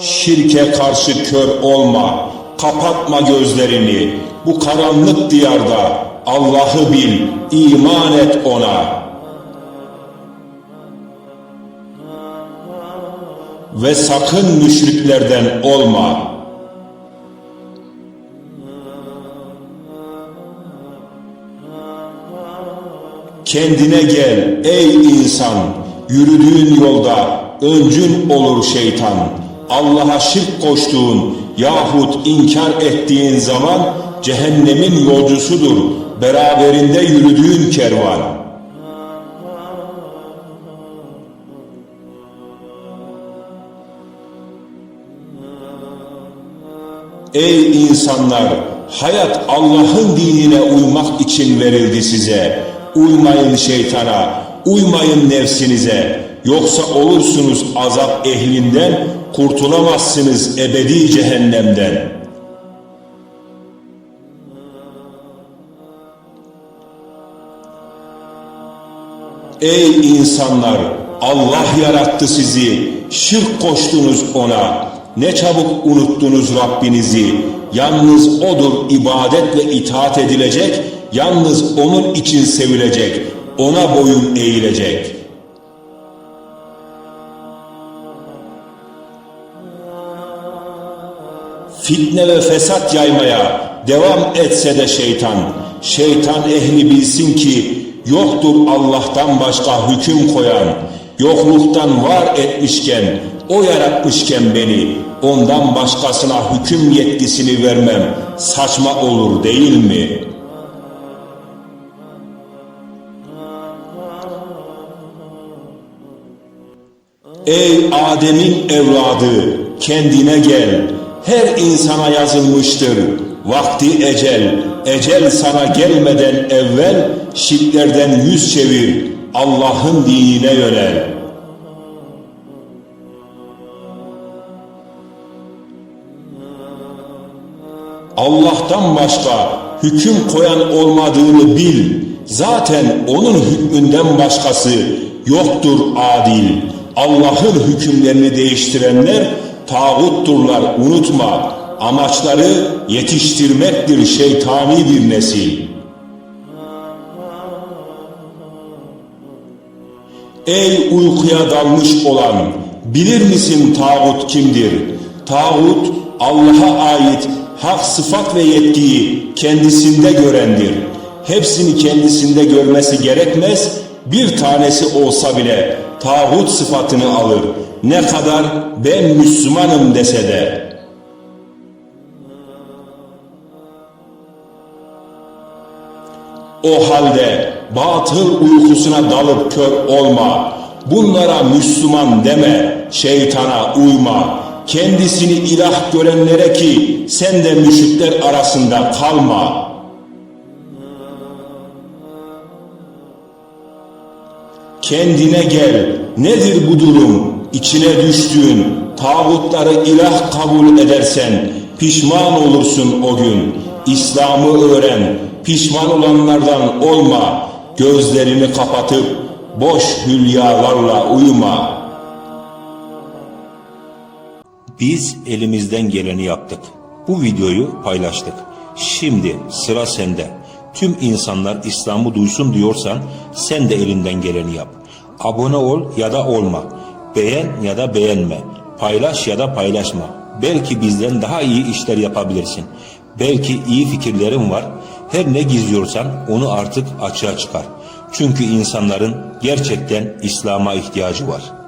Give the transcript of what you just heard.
Şirke karşı kör olma, kapatma gözlerini. Bu karanlık diyarda Allah'ı bil, iman et ona. Ve sakın müşriklerden olma. Kendine gel ey insan, yürüdüğün yolda öncün olur şeytan. Allah'a şirk koştuğun yahut inkar ettiğin zaman cehennemin yolcusudur, beraberinde yürüdüğün kervan. Ey insanlar! Hayat Allah'ın dinine uymak için verildi size. Uymayın şeytana, uymayın nefsinize. Yoksa olursunuz azap ehlinden, kurtulamazsınız ebedi cehennemden. Ey insanlar! Allah yarattı sizi, şirk koştunuz ona. Ne çabuk unuttunuz Rabbinizi. Yalnız O'dur ibadet ve itaat edilecek, yalnız O'nun için sevilecek, O'na boyun eğilecek. Fitne ve fesat yaymaya devam etse de şeytan, şeytan ehli bilsin ki yoktur Allah'tan başka hüküm koyan, yokluktan var etmişken, o yaratmışken beni, ondan başkasına hüküm yetkisini vermem saçma olur değil mi? Ey Adem'in evladı, kendine gel. Her insana yazılmıştır. Vakti ecel, ecel sana gelmeden evvel şirklerden yüz çevir, Allah'ın dinine yönel. Allah'tan başka hüküm koyan olmadığını bil. Zaten onun hükmünden başkası yoktur adil. Allah'ın hükümlerini değiştirenler tağutturlar unutma. Amaçları yetiştirmektir şeytani bir nesil. Ey uykuya dalmış olan, bilir misin tağut kimdir? Tağut Allah'a ait hak sıfat ve yetkiyi kendisinde görendir. Hepsini kendisinde görmesi gerekmez, bir tanesi olsa bile tağut sıfatını alır. Ne kadar ben Müslümanım dese de. O halde batıl uykusuna dalıp kör olma. Bunlara Müslüman deme, şeytana uyma. Kendisini ilah görenlere ki sen de müşrikler arasında kalma. Kendine gel. Nedir bu durum? İçine düştüğün tağutları ilah kabul edersen pişman olursun o gün. İslam'ı öğren. Pişman olanlardan olma. Gözlerini kapatıp boş hülyalarla uyuma. Biz elimizden geleni yaptık. Bu videoyu paylaştık. Şimdi sıra sende. Tüm insanlar İslam'ı duysun diyorsan sen de elinden geleni yap. Abone ol ya da olma. Beğen ya da beğenme. Paylaş ya da paylaşma. Belki bizden daha iyi işler yapabilirsin. Belki iyi fikirlerin var. Her ne gizliyorsan onu artık açığa çıkar. Çünkü insanların gerçekten İslam'a ihtiyacı var.